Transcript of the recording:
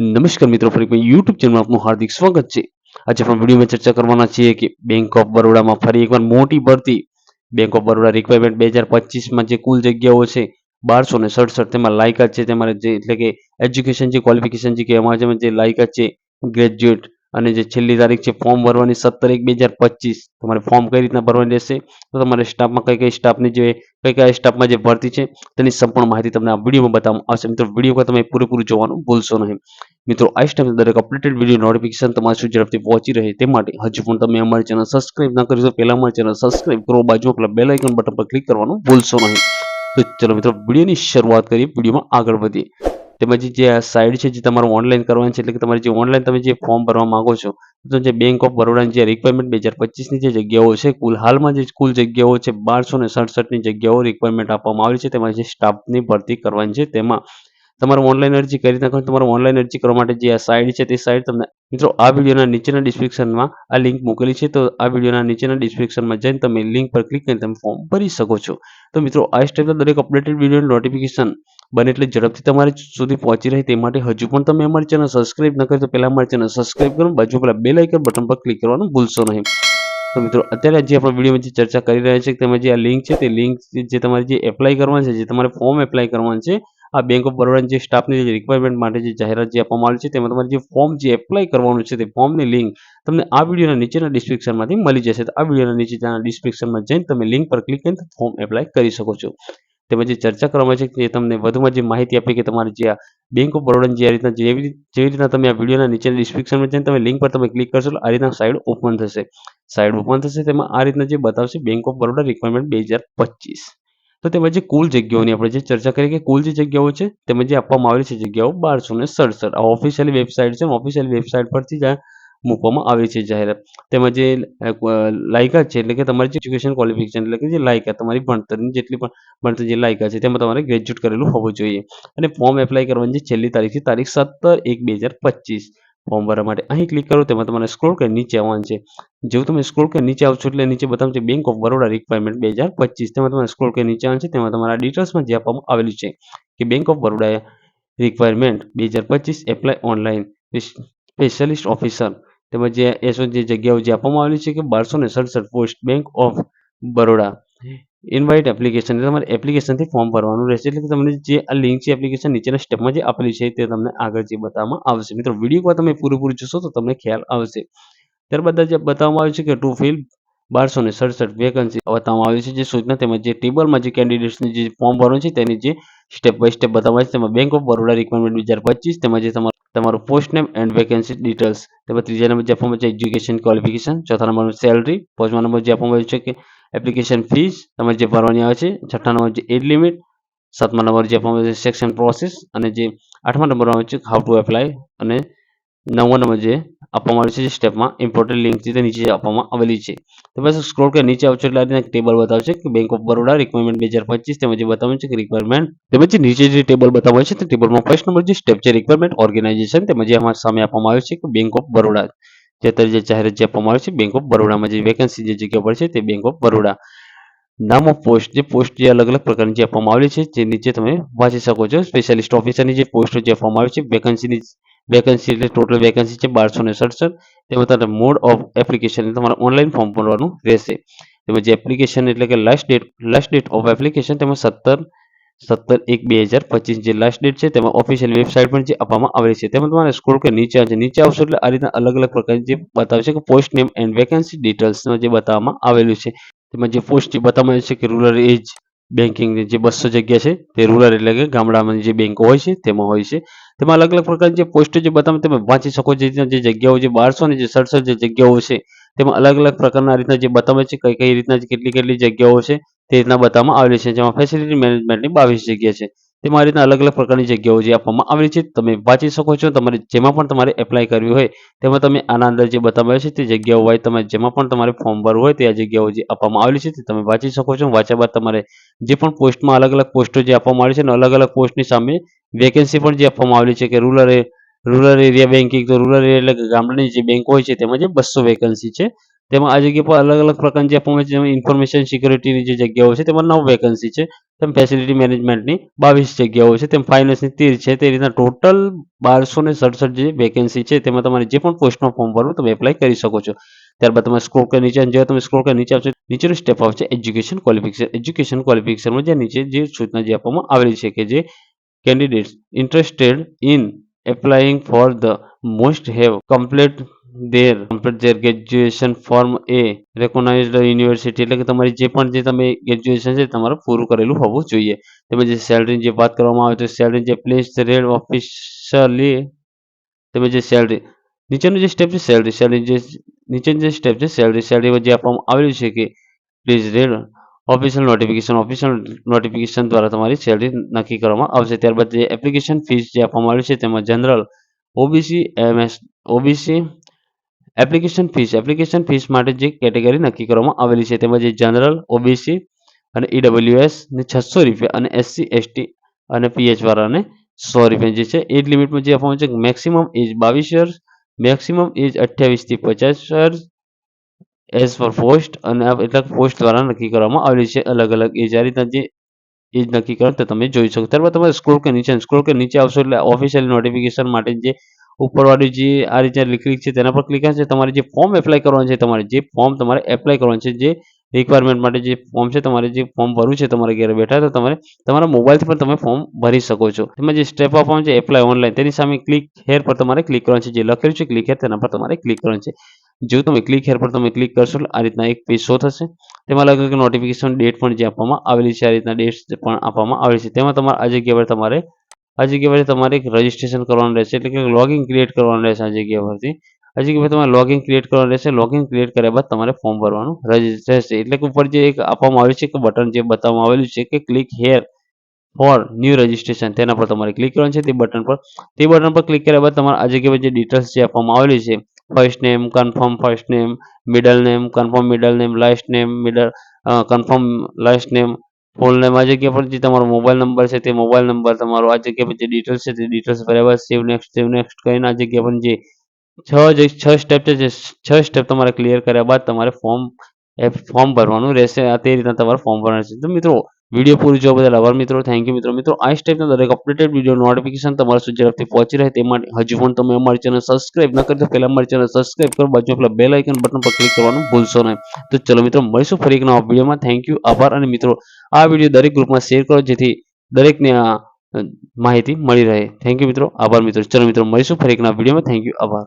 નમસ્કાર મિત્રો, ફરી યુટ્યુબ ચેનલમાં આપનું હાર્દિક સ્વાગત છે. આજે આપણે વિડીયોમાં ચર્ચા કરવાના છીએ કે બેંક ઓફ બરોડામાં ફરી એકવાર મોટી ભરતી. બેંક ઓફ બરોડા રિક્વાયરમેન્ટ બે હજાર પચીસમાં જે કુલ જગ્યાઓ છે, બારસો ને સડસઠ તેમાં લાયકાત છે. તેમાં જે એટલે કે એજ્યુકેશન જે ક્વોલિફિકેશન છે કે એમાં જે લાયકાત છે ગ્રેજ્યુએટ અને જે છેલ્લી તારીખ છે ફોર્મ ભરવાની સત્તર એક બે હજાર પચીસ. તમારે ફોર્મ કઈ રીતના ભરવાની રહેશે? તો તમારે સ્ટાફમાં કઈ કઈ સ્ટાફની જે, કઈ કઈ સ્ટાફમાં જે ભરતી છે, તેની સંપૂર્ણ માહિતી તમને આ વિડીયોમાં બતાવવામાં આવશે. મિત્રો વીડિયો તમે પૂરેપૂરું જોવાનું ભૂલશો નહીં. મિત્રો, આ સ્ટાફ દરેક અપડેટેડ વીડિયો નોટિફિકેશન તમારા સુધી ઝડપથી પહોંચી રહે તે માટે હજુ પણ તમે અમારી ચેનલ સબસ્ક્રાઇબ ના કરી તો પહેલા અમારી ચેનલ સબસ્ક્રાઇબ કરો બાજુમાં પેલા બેલ આઇકન બટન પર ક્લિક કરવાનું ભૂલશો નહીં. તો ચલો મિત્રો, વિડીયોની શરૂઆત કરીએ, વિડીયોમાં આગળ વધીએ. તેમજ જે સાઇડ છે, જે તમારું ઓનલાઈન કરવાની છે, એટલે કે તમારે જે ઓનલાઈન તમે જે ફોર્મ ભરવા માંગો છો, તો જે બેંક ઓફ બરોડાની જે રિક્વાયરમેન્ટ બે હજાર પચીસની જે જગ્યાઓ છે, કુલ હાલમાં જે કુલ જગ્યાઓ છે, બારસો ને સડસઠની જગ્યાઓ રિક્વાયરમેન્ટ આપવામાં આવી છે, તેમાં જે સ્ટાફની ભરતી કરવાની છે, તેમાં તમારે ઓનલાઈન અરજી કરી નાખો તમારે ઓનલાઈન અરજી કરવા માટે જે આ સાઇટ છે તે સાઇટ તમને મિત્રો આ વિડીયોના નીચેના ડિસ્ક્રિપ્શનમાં આ લિંક મૂકેલી છે. તો આ વિડીયોના નીચેના ડિસ્ક્રિપ્શનમાં જઈને તમે લિંક પર ક્લિક કરીને તમે ફોર્મ ભરી શકો છો. તો મિત્રો આ સ્ટેપના દરેક અપડેટેડ વીડિયો નોટિફિકેશન બને એટલે ઝડપથી તમારી સુધી પહોંચી રહે તે માટે હજુ પણ તમે અમારી ચેનલ સબસ્ક્રાઇબ ન કરી તો પહેલાં અમારી ચેનલ સબસ્ક્રાઇબ કરો બાજુ પેલા બે લાઇકન બટન પર ક્લિક કરવાનું ભૂલશો નહીં. તો મિત્રો અત્યારે જે આપણે વિડીયોમાં જે ચર્ચા કરી રહ્યા છે તેમાં જે આ લિંક છે તે લિંક જે તમારે જે એપ્લાય કરવાનું છે, જે તમારે ફોર્મ એપ્લાય કરવાનું છે આ બેંક ઓફ બરોડાની જે સ્ટાફની જે રિક્વાયરમેન્ટ માટે જે જાહેરાત જે આપવામાં આવી છે, તેમાં તમારે જે ફોર્મ જે એપ્લાય કરવાનું છે તે ફોર્મની લિંક તમને આ વિડીયોના નીચેના ડિસ્ક્રિપ્શનમાંથી મળી જશે. તો આ વિડીયોના નીચેના ડિસ્ક્રિપ્શનમાં જઈને તમે લિંક પર ક્લિક કરીને ફોર્મ એપ્લાય કરી શકો છો. તેમજ જે ચર્ચા કરવામાં છે કે તમને વધુમાં જે માહિતી આપી કે તમારે જે આ બેંક ઓફ બરોડાની જે આ રીતના જેવી રીતના તમે આ વિડીયોના નીચેના ડિસ્ક્રિપ્શનમાં જઈને તમે લિંક પર તમે ક્લિક કરશો આ રીતના સાઇડ ઓપન થશે. સાઇડ ઓપન થશે તેમાં આ રીતના જે બતાવશે બેંક ઓફ બરોડા રિક્વાયરમેન્ટ બે હજાર પચીસ. તો તેમાં જે કુલ જગ્યાઓની આપણે જે ચર્ચા કરી કે કુલ જે જગ્યાઓ છે, તેમાં જે આપવામાં આવેલી છે જગ્યાઓ બારસો ને સડસઠ. આ ઓફિશિયલી વેબસાઇટ છે ઓફિશિયલ વેબસાઇટ પરથી જ મૂકવામાં આવી છે જાહેરાત. તેમાં જે લાયકાત છે એટલે કે તમારી જે એજ્યુકેશન ક્વોલિફિકેશન એટલે કે જે લાયકાત, તમારી ભણતરની જેટલી પણ ભણતર જે લાયકાત છે તેમાં તમારે ગ્રેજ્યુએટ કરેલું હોવું જોઈએ. અને ફોર્મ એપ્લાય કરવાની જે છેલ્લી તારીખ છે, તારીખ સત્તર એક બે હજાર પચીસ. ફોર્મ ભરવા માટે. અહીં ક્લિક કરો તેમાં તમારે સ્ક્રોલ કરી નીચે આવવાનું છે. જેવું તમે સ્ક્રોલ કરી નીચે આવશો એટલે નીચે બતાવશે બેંક ઓફ બરોડા રિક્વાયરમેન્ટ બે હજાર પચીસ. તેમાં તમારે સ્ક્રોલ કરી નીચે આવવાનું છે. તેમાં તમારા ડિટેલ્સમાં જે આપવામાં આવેલું છે કે બેંક ઓફ બરોડા રિક્વાયરમેન્ટ બે હજાર પચીસ એપ્લાય ઓનલાઈન સ્પેશિયલિસ્ટ ઓફિસર તેમજ જે એસો જે જગ્યાઓ જે આપવામાં આવેલી છે કે બારસો ને સડસઠ post bank of Baroda invite application એટલે તમારે એપ્લિકેશનથી ફોર્મ ભરવાનું રહેશે. એટલે કે તમને જે આ લિંક છે એપ્લિકેશન નીચેના સ્ટેપમાં જે આપેલી છે તે તમને આગળ જે બતાવવામાં આવશે. મિત્રો વીડિયો તમે પૂરેપૂરું જોશો તો તમને ખ્યાલ આવશે. ત્યારબાદ જે બતાવવામાં આવ્યું છે કે ટુ ફિલ બારસો ને સડસઠ વેકન્સી બતાવવામાં આવી છે. જે સૂચના તેમજ જે ટેબલમાં જે કેન્ડિડેટ્સની જે ફોર્મ ભરવાનું છે તેની જે સ્ટેપ બાય સ્ટેપ બતાવવામાં આવે છે તેમાં બેંક ઓફ બરોડા રિક્વાયરમેન્ટ બે હજાર પચીસ, તેમજ તમારું તમારું post name and vacancy details તેમજ ત્રીજા નંબર જે આપવામાં છે એજ્યુકેશન ક્વોલિફિકેશન ચોથા નંબર સેલરી પાંચમા નંબર જે આપવામાં આવ્યું છે કે એપ્લિકેશન ફીસ તમારે જે ભરવાની આવે છે, છઠ્ઠા નંબર જે એજ લિમિટ સાતમા નંબર જે આપવામાં આવે છે સેક્શન પ્રોસેસ અને જે આઠમા નંબર આવે છે હાઉ ટુ એપ્લાય અને નવમા નંબર જે આપવામાં આવે છે સ્ટેપમાં ઇમ્પોર્ટન્ટ લિંક છે, તે નીચે આપવામાં આવેલી છે. તો બસ સ્ક્રોલ કરી નીચે આવશે એટલે આ ટેબલ બતાવશે કે બેંક ઓફ બરોડા રિક્વાયરમેન્ટ બે હજાર પચીસ તેમજ જે બતાવ્યું છે કે રિક્વાયરમેન્ટ તેમજ નીચે જે ટેબલ બતાવે છે, તે ટેબલમાં ફર્સ્ટ નંબર જે સ્ટેપ છે રિક્વાયરમેન્ટ ઓર્ગેનાઇઝેશન તેમજ જે સામે આપવામાં આવ્યું છે કે બેંક ઓફ બરોડા જે અત્યારે જે જાહેરાત જે આપવામાં આવે છે બેંક ઓફ બરોડામાં જે વેકેન્સી જે જગ્યા પર છે, તે બેંક ઓફ બરોડા નામ ઓફ પોસ્ટ જે પોસ્ટ જે અલગ અલગ પ્રકારની જે આપવામાં આવેલી છે, જે નીચે તમે વાંચી શકો છો. સ્પેશિયાલિસ્ટ ઓફિસરની જે પોસ્ટ જે આપવામાં આવી છે વેકન્સીની વેકન્સી એટલે ટોટલ વેકન્સી છે બારસો ને સડસઠ. તેમાં તમારે મોડ ઓફ એપ્લિકેશન તમારે ઓનલાઈન ફોર્મ ભરવાનું રહેશે. તેમજ એપ્લિકેશન એટલે કે last date last date of application તેમાં સત્તર સત્તર એક બે હજાર પચીસ જે લાસ્ટ ડેટ છે, તેમાં ઓફિશિયલ વેબસાઇટ પણ જે આપવામાં આવેલી છે. તેમાં તમારે સ્ક્રોલ કરી નીચે આવશે નીચે આવશો એટલે આ રીતના અલગ અલગ પ્રકારની જે બતાવે છે કે પોસ્ટ નેમ એન્ડ વેકેન્સી ડિટેલ્સમાં જે બતાવવામાં આવેલું છે. તેમાં જે પોસ્ટ જે બતાવવામાં આવી છે કે રૂરલ એજ બેન્કિંગની જે બસો જગ્યા છે, તે રૂરલ એટલે કે ગામડામાં જે બેંકો હોય છે, તેમાં હોય છે. તેમાં અલગ અલગ પ્રકારની જે પોસ્ટ જે બતાવે તમે વાંચી શકો જે રીતના જે જગ્યાઓ જે બારસો ને જે સડસઠ જે જગ્યાઓ છે, તેમાં અલગ અલગ પ્રકારના રીતના જે બતાવે છે, કઈ કઈ રીતના કેટલી કેટલી જગ્યાઓ છે તે રીતના બતાવવામાં આવેલી છે, જેમાં ફેસિલિટી મેનેજમેન્ટની બાવીસ જગ્યા છે. તેમાં રીતના અલગ અલગ પ્રકારની જગ્યાઓ જે આપવામાં આવેલી છે, તમે વાંચી શકો છો. તમારે જેમાં પણ તમારે એપ્લાય કરવી હોય, તેમાં તમે આના અંદર જે બતાવ્યા છે, તે જગ્યાઓ હોય તમે જેમાં પણ તમારે ફોર્મ ભરવું હોય, તે આ જગ્યાઓ જે આપવામાં આવેલી છે, તે તમે વાંચી શકો છો. વાંચ્યા બાદ તમારે જે પણ પોસ્ટમાં અલગ અલગ પોસ્ટો જે આપવામાં આવી છે અને અલગ અલગ પોસ્ટની સામે વેકેન્સી પણ જે આપવામાં આવેલી છે, કે રૂરલ રૂરલ એરિયા બેન્કિંગ તો રૂરલ એરિયા એટલે ગામડાની જે બેંક હોય છે, તેમાં જે બસો વેકન્સી છે તેમાં આ જગ્યા પર અલગ અલગ પ્રકારની જે આપવામાં જેમાં ઇન્ફોર્મેશન સિક્યોરિટીની જે જગ્યાઓ છે, તેમાં નવ વેકન્સી છે. તેમ ફેસિલિટી મેનેજમેન્ટની બાવીસ જગ્યાઓ છે. તેમ ફાઇનાન્સની તેર છે. તે રીતના ટોટલ બારસો ને સડસઠ જે વેકેન્સી છે, તેમાં તમારે જે પણ પોસ્ટમાં ફોર્મ ભરવું તમે એપ્લાય કરી શકો છો. ત્યારબાદ તમે સ્ક્રોલ કરી નીચે જેવા તમે સ્ક્રોલ કરી નીચે આવશે નીચેનું સ્ટેપ આવશે એજ્યુકેશન ક્વોલિફિકેશન એજ્યુકેશન ક્વોલિફિકેશનમાં જે નીચે જે સૂચના જે આપવામાં આવેલી છે કે જે candidates interested in applying for the most have complete their complete their graduation form a recognized એટલે કે તમારી જે પણ જે તમે ગ્રેજ્યુએશન છે તમારું પૂરું કરેલું હોવું જોઈએ. તેમજ જે સેલરીની જે વાત કરવામાં આવે તો સેલરી જે પ્લેસ રેડ ઓફિશિયલી તેમજ જે સેલરી નીચેનું જે સ્ટેપ છે સેલરી સેલરી જે નીચેનું જે સ્ટેપ છે સેલરી સેલરી જે આપવામાં આવેલું છે કે please read official notification official notification દ્વારા તમારી સેલરી નક્કી કરવામાં આવશે. ત્યારબાદ જે એપ્લિકેશન ફીસ જે આપવામાં આવેલી છે તેમાં general OBC MS OBC application fees application fees માટે જે કેટેગરી નક્કી કરવામાં આવેલી છે, તેમાં જે જનરલ ઓબીસી અને ઈડબ્લ્યુએસ ને છસો રૂપિયા અને એસસી એસટી અને પીએચ વાળાને સો રૂપિયા જે છે. એજ લિમિટમાં જે આપવામાં છે મેક્સિમમ એજ બાવીસ યર્સ મેક્સિમમ એજ અઠ્યાવીસથી પચાસ યર્સ એઝ ફોર પોસ્ટ અને આ પોસ્ટ દ્વારા નક્કી કરવામાં આવેલી છે. અલગ અલગ એજ આ રીતના જે એજ નક્કી કરો તો તમે જોઈ શકો. ત્યારબાદ તમારે સ્ક્રોલ કે નીચે સ્ક્રોલ કે નીચે આવશો એટલે ઓફિશિયલ નોટિફિકેશન માટે જે ઉપરવાળું જે આ રીતે ક્લિક છે તેના પર ક્લિક કરશે. તમારે જે ફોર્મ એપ્લાય કરવાનું છે, તમારે જે ફોર્મ તમારે એપ્લાય કરવાનું છે, જે રિક્વાયરમેન્ટ માટે જે ફોર્મ છે, તમારે જે ફોર્મ ભરવું છે તમારે ઘરે બેઠા તો તમારે તમારા મોબાઈલથી પણ તમે ફોર્મ ભરી શકો છો. તેમાં જે સ્ટેપ આપવાનું છે એપ્લાય ઓનલાઈન તેની સામે ક્લિક હેર પર તમારે ક્લિક કરવાનું છે. જે લખેલું છે ક્લિક હેર તેના પર તમારે ક્લિક કરવાનું છે. જો તમે ક્લિક હેર પર તમે ક્લિક કરશો, આ રીતના એક પેજ શો થશે. તેમાં અલગ અલગ નોટિફિકેશન ડેટ પણ જે આપવામાં આવેલી છે, આ રીતના ડેટ પણ આપવામાં આવેલી છે. તેમાં તમારે આ જગ્યા પર તમારે આ જગ્યા પરથી તમારે એક રજિસ્ટ્રેશન કરવાનું રહેશે, એટલે કે લોગિન ક્રિએટ કરવાનું રહેશે આ જગ્યા પરથી. આ જગ્યા પર તમારે લોગિન ક્રિએટ કરવાનું રહેશે લોગિન ક્રિએટ કર્યા બાદ તમારે ફોર્મ ભરવાનું રહેશે એટલે કે ઉપર જે એક આપવામાં આવ્યું છે કે બટન જે બતાવવામાં આવેલું છે કે click here for new registration તેના પર તમારે ક્લિક કરવાનું છે. તે બટન પર, તે બટન પર ક્લિક કર્યા બાદ તમારે આ જગ્યા પર જે ડિટેલ્સ જે આપવામાં આવેલી છે first name confirm first name middle name confirm middle name last name middle confirm last name full name આ જગ્યા પર જે તમારો મોબાઈલ નંબર છે તે મોબાઈલ નંબર તમારો આ જગ્યા પર જે ડિટેલ્સ છે તે ડિટેલ્સ બરાબર સેવ નેક્સ્ટ સેવ નેક્સ્ટ કરીને આ જગ્યા પર જે છ છ સ્ટેપ છે, જે છ સ્ટેપ તમારે ક્લિયર કર્યા બાદ તમારે ફોર્મ ફોર્મ ભરવાનું રહેશે. આ તે રીતના તમારે ફોર્મ ભરવાનું છે તો મિત્રો વીડિયો પૂરું જોવા બદલ આભાર મિત્રો. થેન્ક યુ મિત્રો. મિત્રો, આ સ્ટેપના દરેક અપડેટેડ વીડિયો નોટિફિકેશન તમારા સુધી ઝડપથી પહોંચી રહે તે માટે હજુ પણ તમે અમારી ચેનલ સબસ્ક્રાઇબ ન કરી તો પહેલા અમારી ચેનલ સબસ્ક્રાઇબ કરો. બાજુ પેલા બેલ આઇકન બટન પર ક્લિક કરવાનું ભૂલશો નહીં. તો ચલો મિત્રો, મળીશું ફરી એક નવા વિડીયોમાં. થેન્ક યુ આભાર અને મિત્રો, આ વીડિયો દરેક ગ્રુપમાં શેર કરો જેથી દરેકને આ માહિતી મળી રહે. થેન્ક યુ મિત્રો, આભાર મિત્રો. ચલો મિત્રો, મળીશું ફરી એક નવા વિડીયોમાં. થેન્ક યુ આભાર.